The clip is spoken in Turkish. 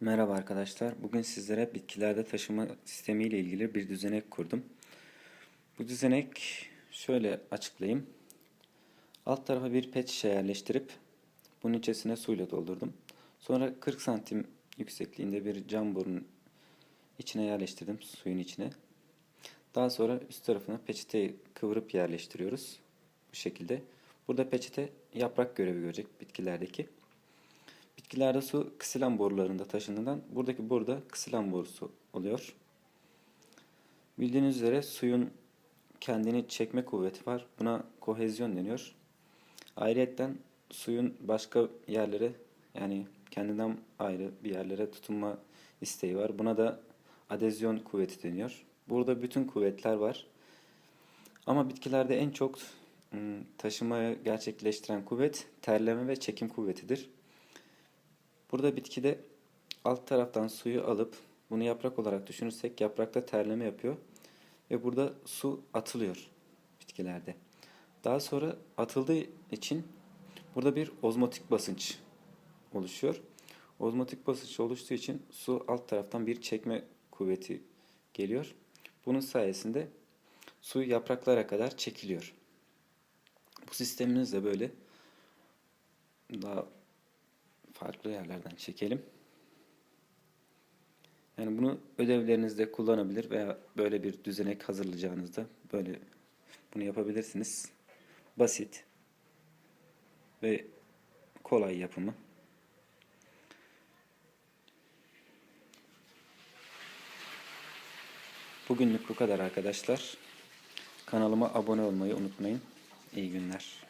Merhaba arkadaşlar. Bugün sizlere bitkilerde taşıma sistemi ile ilgili bir düzenek kurdum. Bu düzenek şöyle açıklayayım. Alt tarafa bir pet şişe yerleştirip bunun içerisine suyla doldurdum. Sonra 40 santim yüksekliğinde bir cam borunun içine yerleştirdim suyun içine. Daha sonra üst tarafına peçeteyi kıvırıp yerleştiriyoruz. Bu şekilde. Burada peçete yaprak görevi görecek bitkilerdeki. Bitkilerde su kısilan borularında taşındığından buradaki boruda kısilan borusu oluyor. Bildiğiniz üzere suyun kendini çekme kuvveti var. Buna kohezyon deniyor. Ayrıyeten suyun başka yerlere yani kendinden ayrı bir yerlere tutunma isteği var. Buna da adezyon kuvveti deniyor. Burada bütün kuvvetler var. Ama bitkilerde en çok ım, taşımayı gerçekleştiren kuvvet terleme ve çekim kuvvetidir. Burada bitkide alt taraftan suyu alıp bunu yaprak olarak düşünürsek yaprakta terleme yapıyor ve burada su atılıyor bitkilerde. Daha sonra atıldığı için burada bir ozmotik basınç oluşuyor. Ozmotik basınç oluştuğu için su alt taraftan bir çekme kuvveti geliyor. Bunun sayesinde su yapraklara kadar çekiliyor. Bu sistemimiz de böyle daha farklı yerlerden çekelim. Yani bunu ödevlerinizde kullanabilir veya böyle bir düzenek hazırlayacağınızda böyle bunu yapabilirsiniz. Basit ve kolay yapımı. Bugünlük bu kadar arkadaşlar. Kanalıma abone olmayı unutmayın. İyi günler.